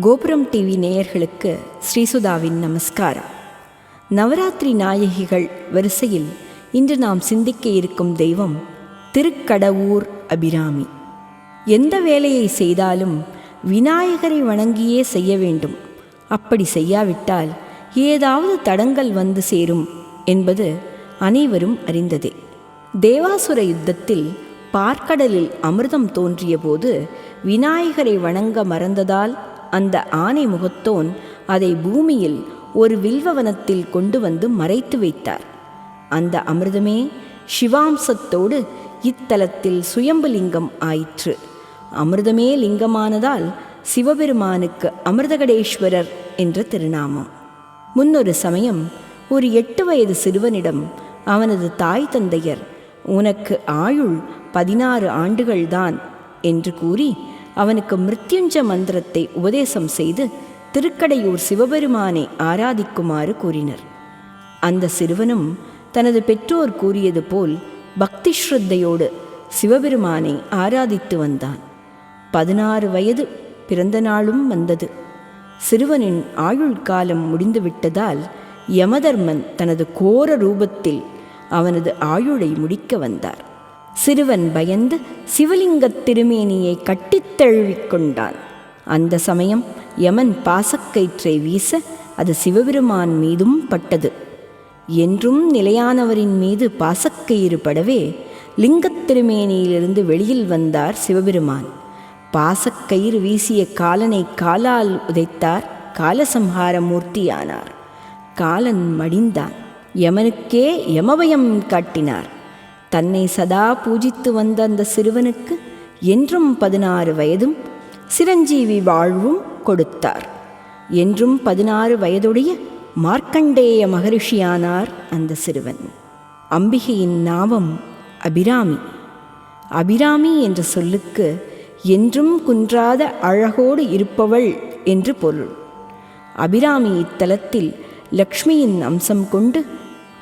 கோபுரம் டிவி நேயர்களுக்கு ஸ்ரீசுதாவின் நமஸ்காரம். நவராத்திரி நாயகிகள் வரிசையில் இன்று நாம் சிந்திக்க இருக்கும் தெய்வம் திருக்கடவூர் அபிராமி. எந்த வேலையை செய்தாலும் விநாயகரை வணங்கியே செய்ய வேண்டும். அப்படி செய்யாவிட்டால் ஏதாவது தடங்கள் வந்து சேரும் என்பது அனைவரும் அறிந்ததே. தேவாசுர யுத்தத்தில் பார்க்கடலில் அமிர்தம் தோன்றியபோது விநாயகரை வணங்க மறந்ததால் அந்த ஆனை முகத்தோன் அதை பூமியில் ஒரு வில்வவனத்தில் கொண்டு வந்து மறைத்து வைத்தார். அந்த அமிர்தமே சிவாம்சத்தோடு இத்தலத்தில் சுயம்புலிங்கம் ஆயிற்று. அமிர்தமே லிங்கமானதால் சிவபெருமானுக்கு அமிர்தகடேஸ்வரர் என்ற திருநாமம். முன்னொரு சமயம் ஒரு எட்டு வயது சிறுவனிடம் அவனது தாய் தந்தையர் உனக்கு ஆயுள் பதினாறு ஆண்டுகள்தான் என்று கூறி அவனுக்கு மிருத்யுஞ்ச மந்திரத்தை உபதேசம் செய்து திருக்கடையூர் சிவபெருமானை ஆராதிக்குமாறு கூறினர். அந்த சிறுவனும் தனது பெற்றோர் கூறியது போல் பக்தி ஸ்ரத்தையோடு சிவபெருமானை ஆராதித்து வந்தான். பதினாறு வயது பிறந்த நாளும் வந்தது. சிறுவனின் ஆயுள் காலம் முடிந்துவிட்டதால் யமதர்மன் தனது கோர ரூபத்தில் அவனது ஆயுளை முடிக்க வந்தார். சிறுவன் பயந்து சிவலிங்கத் திருமேனியை கட்டித் கொண்டான் அந்த சமயம் யமன் பாசக்கயிற்றை வீச அது சிவபெருமான் மீதும் பட்டது. என்றும் நிலையானவரின் மீது பாசக்கயிறு படவே லிங்கத் திருமேனியிலிருந்து வெளியில் வந்தார் சிவபெருமான். பாசக்கயிறு வீசிய காலனை காலால் உதைத்தார் காலசம்ஹார மூர்த்தியானார் காலன் மடிந்தான். யமனுக்கே யமபயம் காட்டினார். தன்னை சதா பூஜித்து வந்த அந்த சிறுவனுக்கு என்றும் பதினாறு வயதும் சிரஞ்சீவி வாழ்வும் கொடுத்தார். என்றும் பதினாறு வயதுடைய மார்க்கண்டேய மகரிஷியானார் அந்த சிறுவன். அம்பிகையின் நாமம் அபிராமி. அபிராமி என்ற சொல்லுக்கு என்றும் குன்றாத அழகோடு இருப்பவள் என்று பொருள். அபிராமி இத்தலத்தில் லக்ஷ்மியின் அம்சம் கொண்டு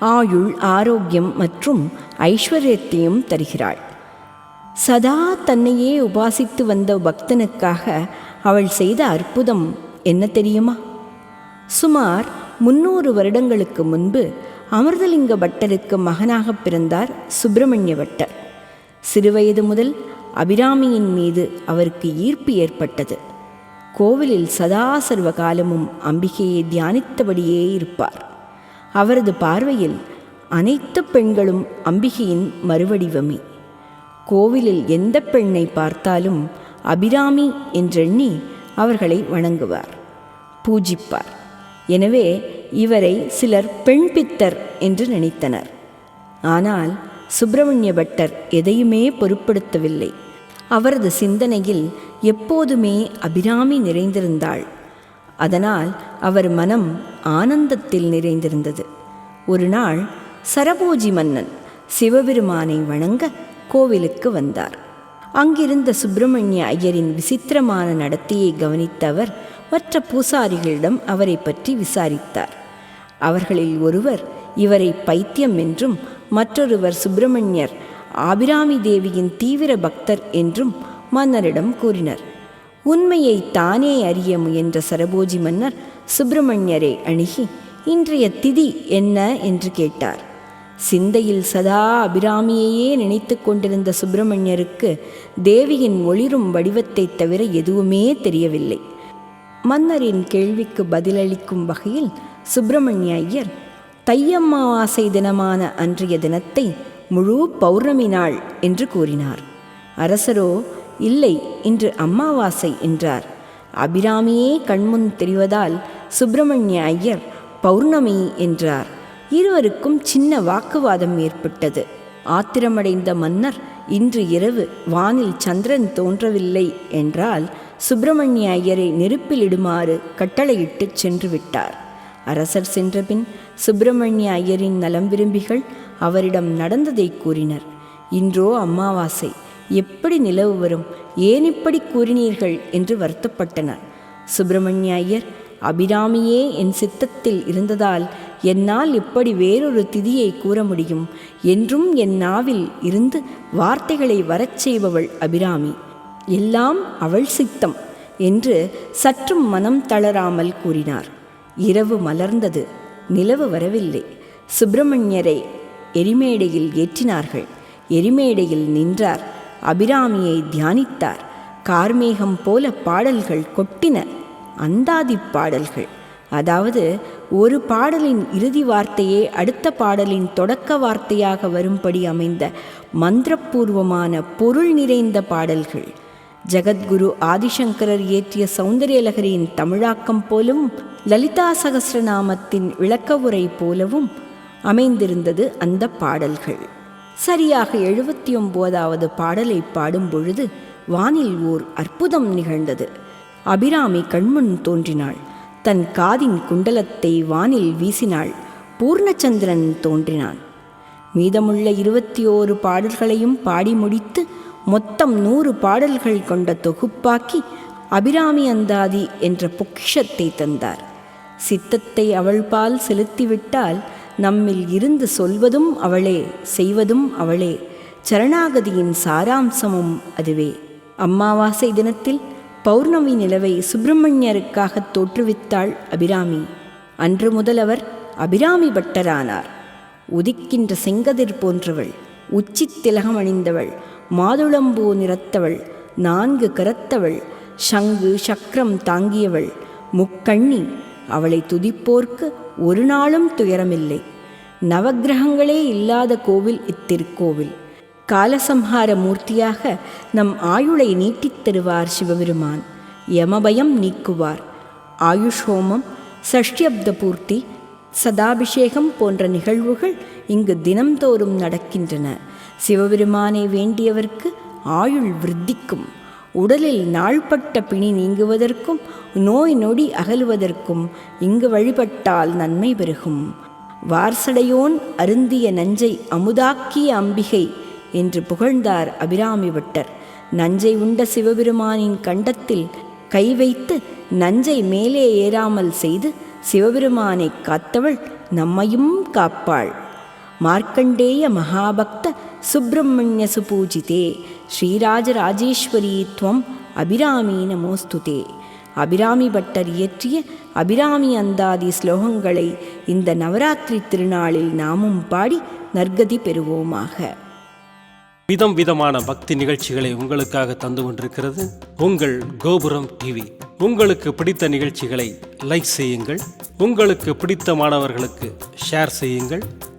ஆயுள் ஆரோக்கியம் மற்றும் ஐஸ்வர்யத்தையும் தருகிறாள். சதா தன்னையே உபாசித்து வந்த பக்தனுக்காக அவள் செய்த அற்புதம் என்ன தெரியுமா? சுமார் முன்னூறு வருடங்களுக்கு முன்பு அமிர்தலிங்க பட்டருக்கு மகனாக பிறந்தார் சுப்பிரமணிய பட்டர். சிறுவயது முதல் அபிராமியின் மீது அவருக்கு ஈர்ப்பு ஏற்பட்டது. கோவிலில் சதா சர்வ காலமும் அம்பிகையை தியானித்தபடியே இருப்பார். அவரது பார்வையில் அனைத்து பெண்களும் அம்பிகையின் மறுவடிவமே. கோவிலில் எந்த பெண்ணை பார்த்தாலும் அபிராமி என்றெண்ணி அவர்களை வணங்குவார் பூஜிப்பார். எனவே இவரை சிலர் பெண் பித்தர் என்று நினைத்தனர். ஆனால் சுப்பிரமணிய பட்டர் எதையுமே பொருட்படுத்தவில்லை. அவரது சிந்தனையில் எப்போதுமே அபிராமி நிறைந்திருந்தாள். அதனால் அவர் மனம் ஆனந்தத்தில் நிறைந்திருந்தது. ஒரு நாள் சரபோஜி மன்னன் சிவபெருமானை வணங்க கோவிலுக்கு வந்தார். அங்கிருந்த சுப்பிரமணிய ஐயரின் விசித்திரமான நடத்தையை கவனித்த அவர் மற்ற பூசாரிகளிடம் அவரை பற்றி விசாரித்தார். அவர்களில் ஒருவர் இவரை பைத்தியம் என்றும் மற்றொருவர் சுப்பிரமணியர் ஆபிராமி தேவியின் தீவிர பக்தர் என்றும் மன்னரிடம் கூறினர். உண்மையை தானே அறிய முயன்ற சரபோஜி மன்னர் சுப்பிரமணியரை அணுகி இன்றைய திதி என்ன? என்று கேட்டார். சிந்தையில் சதா அபிராமியையே நினைத்து கொண்டிருந்த சுப்பிரமணியருக்கு தேவியின் ஒளிரும் வடிவத்தைத் தவிர எதுவுமே தெரியவில்லை. மன்னரின் கேள்விக்கு பதிலளிக்கும் வகையில் சுப்பிரமணிய ஐயர் தையம்மாவாசை தினமான அன்றைய தினத்தை முழு பௌர்ணமி நாள் என்று கூறினார். அரசரோ இல்லை இன்று அம்மாவாசை என்றார். அபிராமியே கண்முன் தெரிவதால் சுப்பிரமணிய ஐயர் பௌர்ணமி என்றார். இருவருக்கும் சின்ன வாக்குவாதம் ஏற்பட்டது. ஆத்திரமடைந்த மன்னர் இன்று இரவு வானில் சந்திரன் தோன்றவில்லை என்றால் சுப்பிரமணிய ஐயரை நெருப்பிலிடுமாறு கட்டளையிட்டு கட்டளையிட்டுச் சென்று விட்டார். அரசர் சென்றபின் சுப்பிரமணிய ஐயரின் நலம் விரும்பிகள் அவரிடம் நடந்ததை கூறினர். இன்றோ அமாவாசை எப்படி நிலவு வரும்? ஏன் இப்படி கூறினீர்கள்? என்று வருத்தப்பட்டனர். சுப்பிரமணிய ஐயர் அபிராமியே என் சித்தத்தில் இருந்ததால் என்னால் இப்படி வேறொரு திதியை கூற முடியும். என்றும் என் நாவில் இருந்து வார்த்தைகளை வரச் செய்பவள் அபிராமி. எல்லாம் அவள் சித்தம் என்று சற்றும் மனம் தளராமல் கூறினார். இரவு மலர்ந்தது. நிலவு வரவில்லை. சுப்பிரமணியரை எரிமேடையில் ஏற்றினார்கள். எரிமேடையில் நின்றார். அபிராமியை தியானித்தார். கார்மேகம் போல பாடல்கள் கொட்டின அந்தாதி பாடல்கள். அதாவது ஒரு பாடலின் இறுதி வார்த்தையே அடுத்த பாடலின் தொடக்க வார்த்தையாக வரும்படி அமைந்த மந்திரபூர்வமான பொருள் நிறைந்த பாடல்கள். ஜெகத்குரு ஆதிசங்கரர் இயற்றிய சௌந்தரியலகரியின் தமிழாக்கம் போலவும் லலிதா சகசிரநாமத்தின் விளக்க உரை போலவும் அமைந்திருந்தது அந்த பாடல்கள். சரியாக எழுபத்தி ஒம்போதாவது பாடலை பாடும் பொழுது வானில் ஓர் அற்புதம் நிகழ்ந்தது. அபிராமி கண்முன் தோன்றினாள். தன் காதின் குண்டலத்தை வானில் வீசினாள். பூர்ணச்சந்திரன் தோன்றினான். மீதமுள்ள இருபத்தி ஓரு பாடல்களையும் பாடி முடித்து மொத்தம் நூறு பாடல்கள் கொண்ட தொகுப்பாக்கி அபிராமி அந்தாதி என்ற பொக்கிஷத்தை தந்தார். சித்தத்தை அவள்பால் செலுத்திவிட்டால் நம்மில் இருந்து சொல்வதும் அவளே செய்வதும் அவளே. சரணாகதியின் சாராம்சமும் அதுவே. அம்மாவாசை தினத்தில் பௌர்ணமி நிலவை சுப்பிரமணியருக்காக தோற்றுவித்தாள் அபிராமி. அன்று முதல் அவர் அபிராமி பட்டரானார். உதிக்கின்ற செங்கதிர் போன்றவள் உச்சி திலகம் அணிந்தவள் மாதுளம்பூ நிறத்தவள் நான்கு கரத்தவள் சங்கு சக்கரம் தாங்கியவள் முக்கண்ணி அவளை துதிப்போர்க்கு ஒரு நாளும் துயரமில்லை. நவக்கிரகங்களே இல்லாத கோவில் இத்திருக்கோவில். காலசம்ஹார மூர்த்தியாக நம் ஆயுளை நீட்டித் தருவார் சிவபெருமான். யமபயம் நீக்குவார். ஆயுஷ் ஹோமம் சஷ்டியப்த பூர்த்தி சதாபிஷேகம் போன்ற நிகழ்வுகள் இங்கு தினம்தோறும் நடக்கின்றன. சிவபெருமானை வேண்டியவர்க்கு ஆயுள் விருத்திக்கும். உடலில் நாள்பட்ட பிணி நீங்குவதற்கும் நோய் நொடி அகலுவதற்கும் இங்கு வழிபட்டால் நன்மை பெருகும். வார்சடையோன் அருந்திய நஞ்சை அமுதாக்கிய அம்பிகை என்று புகழ்ந்தார் அபிராமி பட்டர். நஞ்சை உண்ட சிவபெருமானின் கண்டத்தில் கை வைத்து நஞ்சை மேலே ஏறாமல் செய்து சிவபெருமானை காத்தவள் நம்மையும் காப்பாள். மார்க்கண்டேய மகாபக்த சுப்பிரமணிய சுபூஜிதே ஸ்ரீராஜராஜேஸ்வரி துவம் அபிராமி நமோஸ்துதே. அபிராமி பட்டர் இயற்றிய அபிராமி அந்தாதி ஸ்லோகங்களை இந்த நவராத்திரி திருநாளில் நாமும் பாடி நற்கதி பெறுவோமாக. விதம் விதமான பக்தி நிகழ்ச்சிகளை உங்களுக்காக தந்து கொண்டிருக்கிறது உங்கள் கோபுரம் டிவி உங்களுக்கு பிடித்த நிகழ்ச்சிகளை லைக் செய்யுங்கள். உங்களுக்கு பிடித்த மாணவர்களுக்கு ஷேர் செய்யுங்கள்.